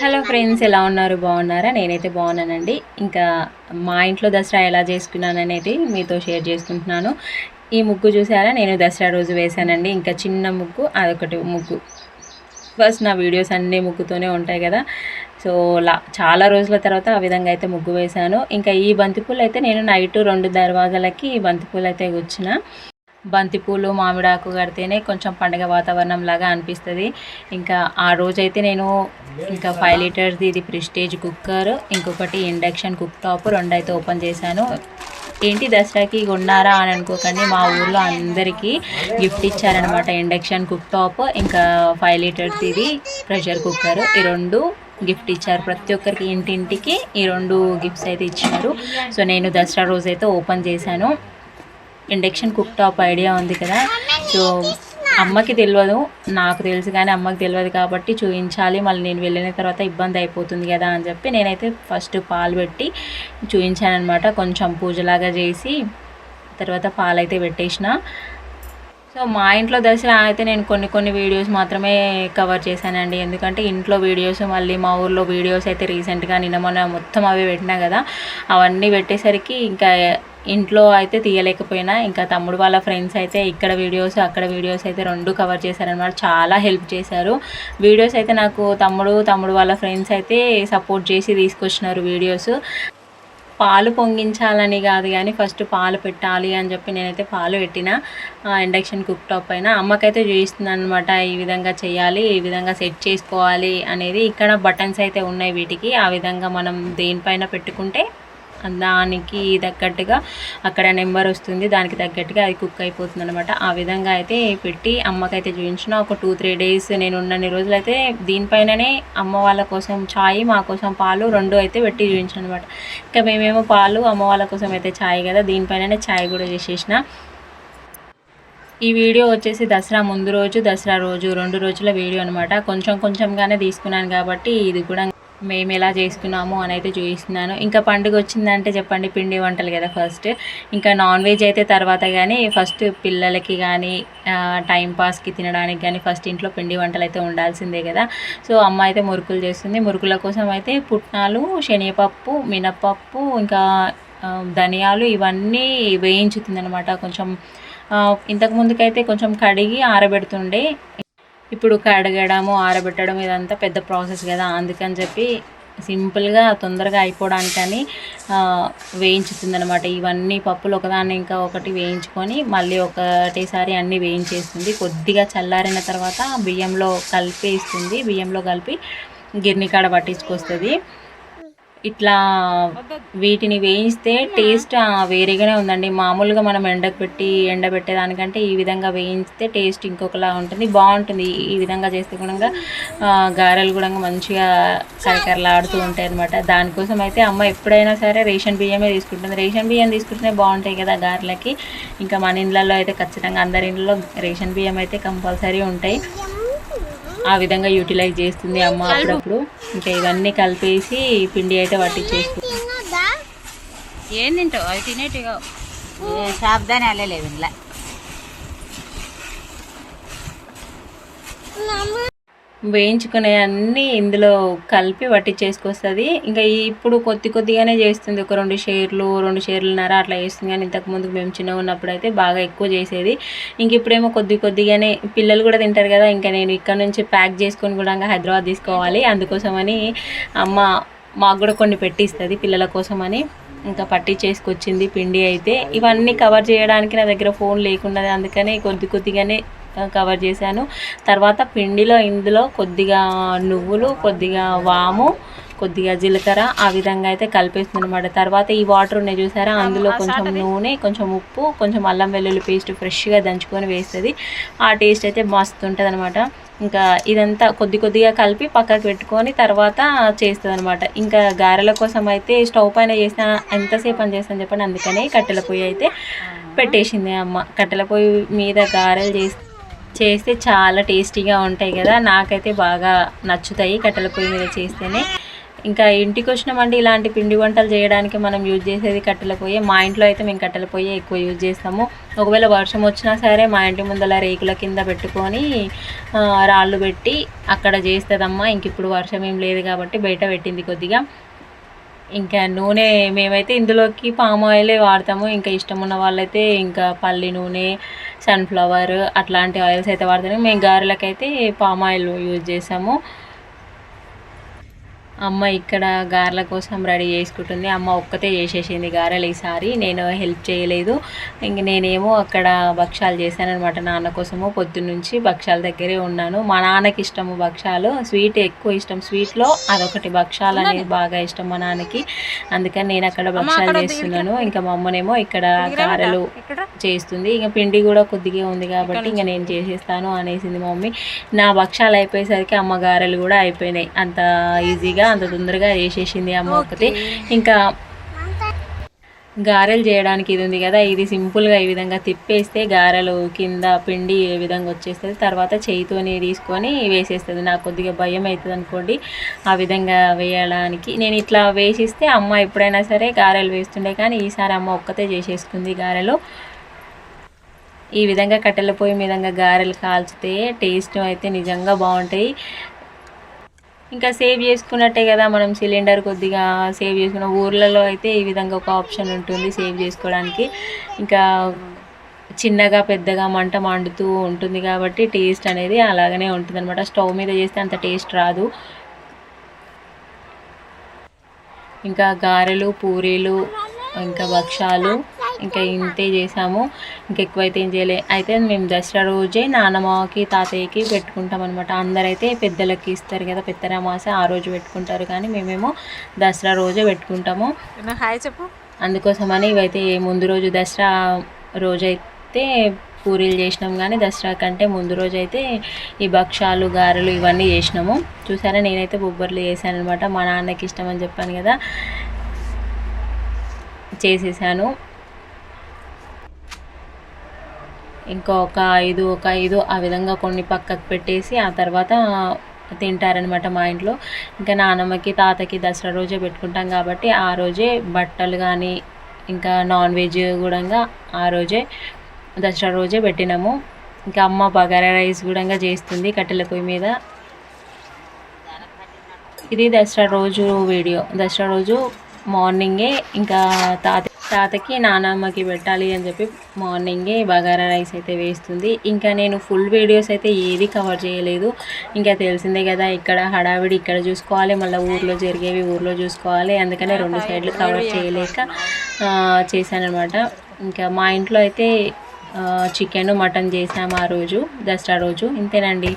Hello friends ఎలా ఉన్నారు? బాగున్నారా? నేనైతే బాగున్నానండి. ఇంకా మా ఇంట్లో దసరా ఎలా చేసుకున్నాను అనేది మీతో షేర్ చేసుకుంటున్నాను. ఈ ముగ్గు చూసారా? నేను దసరా రోజు వేశానండి. ఇంకా చిన్న ముగ్గు అదొకటి ముగ్గు. ఫస్ట్ నా వీడియోస్ అన్నీ ముగ్గుతోనే ఉంటాయి కదా. సో లా చాలా రోజుల తర్వాత ఆ విధంగా అయితే ముగ్గు వేశాను. ఇంకా ఈ బంతిపూలు అయితే నేను నైట్ రెండు దర్వాజాలకి ఈ బంతిపూలు అయితే గుచ్చిన. బంతిపూలు మామిడాకు కడితేనే కొంచెం పండగ వాతావరణం లాగా అనిపిస్తుంది. ఇంకా ఆ రోజైతే నేను ఇంకా ఫైవ్ లీటర్స్ది ఇది ప్రిస్టేజ్ కుక్కర్ ఇంకొకటి ఇండక్షన్ కుక్ టాప్ రెండు అయితే ఓపెన్ చేశాను. ఏంటి దసరాకి ఉన్నారా అని అనుకోకండి మా ఊర్లో అందరికీ గిఫ్ట్ ఇచ్చారనమాట ఇండక్షన్ కుక్ టాప్ ఇంకా ఫైవ్ లీటర్స్ ఇది ప్రెషర్ కుక్కర్. ఈ రెండు గిఫ్ట్ ఇచ్చారు ప్రతి ఒక్కరికి ఇంటింటికి ఈ రెండు గిఫ్ట్స్ అయితే ఇచ్చారు. సో నేను దసరా రోజు అయితే ఓపెన్ చేశాను. ఇండక్షన్ కుక్ టాప్ ఐడియా ఉంది కదా. సో అమ్మకి తెలియదు నాకు తెలుసు కానీ అమ్మకి తెలియదు కాబట్టి చూపించాలి మళ్ళీ నేను వెళ్ళిన తర్వాత ఇబ్బంది అయిపోతుంది కదా అని చెప్పి నేనైతే ఫస్ట్ పాలు పెట్టి చూపించానమాట కొంచెం పూజలాగా చేసి తర్వాత పాలు అయితే పెట్టేసిన. సో మా ఇంట్లో దసరా అయితే నేను కొన్ని కొన్ని వీడియోస్ మాత్రమే కవర్ చేశానండి. ఎందుకంటే ఇంట్లో వీడియోస్ మళ్ళీ మా ఊర్లో వీడియోస్ అయితే రీసెంట్గా నిన్న మొన్న మొత్తం అవి పెట్టినా కదా. అవన్నీ పెట్టేసరికి ఇంకా ఇంట్లో అయితే తీయలేకపోయినా ఇంకా తమ్ముడు వాళ్ళ ఫ్రెండ్స్ అయితే ఇక్కడ వీడియోస్ అక్కడ వీడియోస్ అయితే రెండు కవర్ చేశారనమాట చాలా హెల్ప్ చేశారు. వీడియోస్ అయితే నాకు తమ్ముడు తమ్ముడు వాళ్ళ ఫ్రెండ్స్ అయితే సపోర్ట్ చేసి తీసుకొచ్చినారు వీడియోస్. పాలు పొంగించాలని కాదు కానీ ఫస్ట్ పాలు పెట్టాలి అని చెప్పి నేనైతే పాలు పెట్టిన ఇండక్షన్ కుక్ టాప్ పైన అమ్మకైతే చూపిస్తున్నాను అనమాట ఈ విధంగా చేయాలి ఈ విధంగా సెట్ చేసుకోవాలి అనేది. ఇక్కడ బటన్స్ అయితే ఉన్నాయి వీటికి. ఆ విధంగా మనం దేనిపైన పెట్టుకుంటే దానికి తగ్గట్టుగా అక్కడ నెంబర్ వస్తుంది దానికి తగ్గట్టుగా అది కుక్ అయిపోతుంది అనమాట ఆ విధంగా అయితే పెట్టి అమ్మకైతే చూపించిన. ఒక టూ త్రీ డేస్ నేను ఉన్నన్ని రోజులు అయితే దీనిపైననే అమ్మ వాళ్ళ కోసం ఛాయ్ మా కోసం పాలు రెండు అయితే పెట్టి చూపించాను అనమాట ఇంకా మేమేమో పాలు అమ్మ వాళ్ళ కోసం అయితే ఛాయ్ కదా దీనిపైననే ఛాయ్ కూడా చేసేసిన. ఈ వీడియో వచ్చేసి దసరా ముందు రోజు దసరా రోజు రెండు రోజుల వీడియో అనమాట కొంచెం కొంచెంగానే తీసుకున్నాను కాబట్టి ఇది కూడా మేము ఎలా చేసుకున్నాము అని అయితే చూపిస్తున్నాను. ఇంకా పండుగ వచ్చిందంటే చెప్పండి పిండి వంటలు కదా ఫస్ట్ ఇంకా నాన్ వెజ్ అయితే తర్వాత కానీ ఫస్ట్ పిల్లలకి కానీ టైం పాస్కి తినడానికి కానీ ఫస్ట్ ఇంట్లో పిండి వంటలు అయితే ఉండాల్సిందే కదా. సో అమ్మ అయితే మురుకులు చేస్తుంది. మురుకుల కోసం అయితే పుట్నాలు శనగపప్పు మినపప్పు ఇంకా ధనియాలు ఇవన్నీ వేయించుతుంది అనమాట కొంచెం ఇంతకు ముందుకైతే కొంచెం కడిగి ఆరబెడుతుండే. ఇప్పుడు కడగడము ఆరబెట్టడం ఇదంతా పెద్ద ప్రాసెస్ కదా. అందుకని చెప్పి సింపుల్గా తొందరగా అయిపోవడానికని వేయించుతుంది అనమాట ఇవన్నీ పప్పులు ఒకదాన్ని ఇంకా ఒకటి వేయించుకొని మళ్ళీ ఒకటేసారి అన్నీ వేయించేస్తుంది. కొద్దిగా చల్లారిన తర్వాత బియ్యంలో కలిపేస్తుంది బియ్యంలో కలిపి గిర్ని కాడ పట్టించుకొస్తుంది. ఇట్లా వీటిని వేయిస్తే టేస్ట్ వేరేగానే ఉందండి. మామూలుగా మనం ఎండకు పెట్టి ఎండబెట్టేదానికంటే ఈ విధంగా వేయిస్తే టేస్ట్ ఇంకొకలా ఉంటుంది. బాగుంటుంది. ఈ విధంగా చేస్తే కూడా గారెలు కూడా మంచిగా కరకరలాడుతూ ఉంటాయి అనమాట దానికోసం అయితే అమ్మ ఎప్పుడైనా సరే రేషన్ బియ్యమే తీసుకుంటుంది. రేషన్ బియ్యం తీసుకుంటేనే బాగుంటాయి కదా గారెలకి. ఇంకా మన ఇళ్ళల్లో అయితే ఖచ్చితంగా అందరి ఇండ్లలో రేషన్ బియ్యం అయితే కంపల్సరీ ఉంటాయి. ఆ విధంగా యూటిలైజ్ చేస్తుంది అమ్మ అప్పుడప్పుడు. ఇంకా ఇవన్నీ కలిపేసి పిండి అయితే పట్టించేస్తుంది ఏం తింటావు? అవి తినేటిగా సాబ్దాని వెళ్ళలేదు ఇలా వేయించుకునే అన్నీ ఇందులో కలిపి పట్టించేసుకొస్తుంది ఇంకా ఇప్పుడు కొద్ది కొద్దిగానే చేస్తుంది. ఒక రెండు షేర్లు రెండు షేర్లున్నర అట్లా చేస్తుంది. కానీ ఇంతకు ముందు మేము చిన్న ఉన్నప్పుడు అయితే బాగా ఎక్కువ చేసేది. ఇంక ఇప్పుడేమో కొద్ది కొద్దిగానే పిల్లలు కూడా తింటారు కదా ఇంకా నేను ఇక్కడ నుంచి ప్యాక్ చేసుకొని కూడా హైదరాబాద్ తీసుకోవాలి. అందుకోసమని అమ్మ మాకు కూడా కొన్ని పెట్టిస్తుంది పిల్లల కోసమని. ఇంకా పట్టి చేసుకొచ్చింది పిండి అయితే. ఇవన్నీ కవర్ చేయడానికి నా దగ్గర ఫోన్ లేకున్నది. అందుకని కొద్ది కొద్దిగానే కవర్ చేశాను. తర్వాత పిండిలో ఇందులో కొద్దిగా నువ్వులు కొద్దిగా వాము కొద్దిగా జీలకర్ర ఆ విధంగా అయితే కలిపేస్తుంది అనమాట తర్వాత ఈ వాటర్ ఉన్నాయి చూసారా? అందులో కొంచెం నూనె కొంచెం ఉప్పు కొంచెం అల్లం వెల్లుల్లి పేస్ట్ ఫ్రెష్గా దంచుకొని వేస్తుంది. ఆ టేస్ట్ అయితే మస్తు ఉంటుంది అనమాట ఇంకా ఇదంతా కొద్ది కొద్దిగా కలిపి పక్కకు పెట్టుకొని తర్వాత చేస్తుంది అనమాట ఇంకా గారెల కోసం అయితే స్టవ్ పైన చేసిన ఎంతసేపు అని చేస్తాను చెప్పండి? అందుకనే కట్టెల పొయ్యి అయితే పెట్టేసింది అమ్మ. కట్టెల పొయ్యి మీద గారెలు చేస్తే చేస్తే చాలా టేస్టీగా ఉంటాయి కదా. నాకైతే బాగా నచ్చుతాయి కట్టెల పొయ్యి మీద చేస్తేనే. ఇంకా ఇంటికి వచ్చినామంటే ఇలాంటి పిండి వంటలు చేయడానికి మనం యూజ్ చేసేది కట్టెల పొయ్యి. మా ఇంట్లో అయితే మేము కట్టెల పొయ్యి ఎక్కువ యూజ్ చేస్తాము. ఒకవేళ వర్షం వచ్చినా సరే మా ఇంటి ముందర రేకుల కింద పెట్టుకొని రాళ్ళు పెట్టి అక్కడ చేస్తుందమ్మా. ఇంక ఇప్పుడు వర్షం ఏం లేదు కాబట్టి బయట పెట్టింది కొద్దిగా. ఇంకా నూనె మేమైతే ఇందులోకి పామ్ ఆయిలే వాడతాము. ఇంకా ఇష్టం ఉన్న వాళ్ళైతే ఇంకా పల్లి నూనె సన్ఫ్లవర్ అట్లాంటి ఆయిల్స్ అయితే వాడతాము మేము గారెలకైతే పామ్ ఆయిల్ యూజ్ చేసాము. అమ్మ ఇక్కడ గారెల కోసం రెడీ చేసుకుంటుంది. అమ్మ ఒక్కతే చేసేసింది గారెలు ఈసారి. నేను హెల్ప్ చేయలేదు. ఇంక నేనేమో అక్కడ భక్షాలు చేశాను అనమాట నాన్న కోసము పొద్దున్నుంచి భక్షాల దగ్గరే ఉన్నాను. మా నాన్నకి ఇష్టము భక్షాలు స్వీట్ ఎక్కువ ఇష్టం. స్వీట్లో అదొకటి. భక్షాలు అనేది బాగా ఇష్టం మా నాన్నకి. అందుకని నేను అక్కడ భక్షాలు చేస్తున్నాను. ఇంకా మా అమ్మనేమో ఇక్కడ గారెలు చేస్తుంది. ఇంకా పిండి కూడా కొద్దిగా ఉంది కాబట్టి ఇంకా నేను చేసేస్తాను అనేసింది మా మమ్మీ. నా భక్షాలు అయిపోయేసరికి అమ్మ గారెలు కూడా అయిపోయినాయి. అంత ఈజీగా అంత తొందరగా చేసేసింది అమ్మ ఒకటి ఇంకా గారెలు చేయడానికి ఇది ఉంది కదా ఇది సింపుల్గా ఈ విధంగా తిప్పేస్తే గారెలు కింద పిండి ఏ విధంగా వచ్చేస్తుంది తర్వాత చేయితోని తీసుకొని వేసేస్తుంది. నాకు కొద్దిగా భయం అవుతుంది అనుకోండి ఆ విధంగా వేయడానికి. నేను ఇట్లా వేసిస్తే అమ్మ ఎప్పుడైనా సరే గారెలు వేస్తుండే కానీ ఈసారి అమ్మ ఒక్కతే చేసేసుకుంది గారెలు. ఈ విధంగా కట్టెల పొయ్యి మీద గారెలు కాల్చితే టేస్ట్ అయితే నిజంగా బాగుంటాయి. ఇంకా సేవ్ చేసుకున్నట్టే కదా మనం సిలిండర్ కొద్దిగా సేవ్ చేసుకున్న. ఊర్లలో అయితే ఈ విధంగా ఒక ఆప్షన్ ఉంటుంది సేవ్ చేసుకోవడానికి. ఇంకా చిన్నగా పెద్దగా మంట మండుతూ ఉంటుంది కాబట్టి టేస్ట్ అనేది అలాగనే ఉంటుంది అనమాట స్టవ్ మీద చేస్తే అంత టేస్ట్ రాదు. ఇంకా గారెలు పూరీలు ఇంకా భక్షాలు ఇంకా ఇంతే చేసాము ఇంకా ఎక్కువైతే ఏం చేయలే. అయితే మేము దసరా రోజే నాన్నమ్మకి తాతయ్యకి పెట్టుకుంటాం అనమాట అందరైతే పెద్దలకి ఇస్తారు కదా పెద్దరామాస ఆ రోజు పెట్టుకుంటారు. కానీ మేమేమో దసరా రోజే పెట్టుకుంటాము. హాయ్ చెప్పు. అందుకోసమని ఇవైతే ముందు రోజు దసరా రోజైతే పూరీలు చేసినాం. కానీ దసరా కంటే ముందు రోజు అయితే ఈ భక్షాలు గారెలు ఇవన్నీ చేసినాము. చూసారా నేనైతే బొబ్బర్లు చేశాను అనమాట మా నాన్నకి ఇష్టం అని చెప్పాను కదా చేసేసాను. ఇంకా ఒక ఐదు ఒక ఐదు ఆ విధంగా కొన్ని పక్కకు పెట్టేసి ఆ తర్వాత తింటారనమాట మా ఇంట్లో. ఇంకా నాన్నమ్మకి తాతకి దసరా రోజే పెట్టుకుంటాం కాబట్టి ఆ రోజే బట్టలు కానీ ఇంకా నాన్ వెజ్ కూడా ఆ రోజే దసరా రోజే పెట్టినాము. ఇంకా అమ్మ బగారా రైస్ కూడా చేస్తుంది కట్టెల పొయ్యి మీద. ఇది దసరా రోజు వీడియో. దసరా రోజు మార్నింగే ఇంకా తాత తాతకి నానమ్మకి పెట్టాలి అని చెప్పి మార్నింగే బగారా రైస్ అయితే వేస్తుంది. ఇంకా నేను ఫుల్ వీడియోస్ అయితే ఏది కవర్ చేయలేదు. ఇంకా తెలిసిందే కదా ఇక్కడ హడావిడి ఇక్కడ చూసుకోవాలి మళ్ళీ ఊర్లో జరిగేవి ఊర్లో చూసుకోవాలి. అందుకనే రెండు సైడ్లు కవర్ చేయలేక చేశానమాట ఇంకా మా ఇంట్లో అయితే చికెన్ మటన్ చేసాము ఆ రోజు దసరా రోజు. ఇంతేనండి.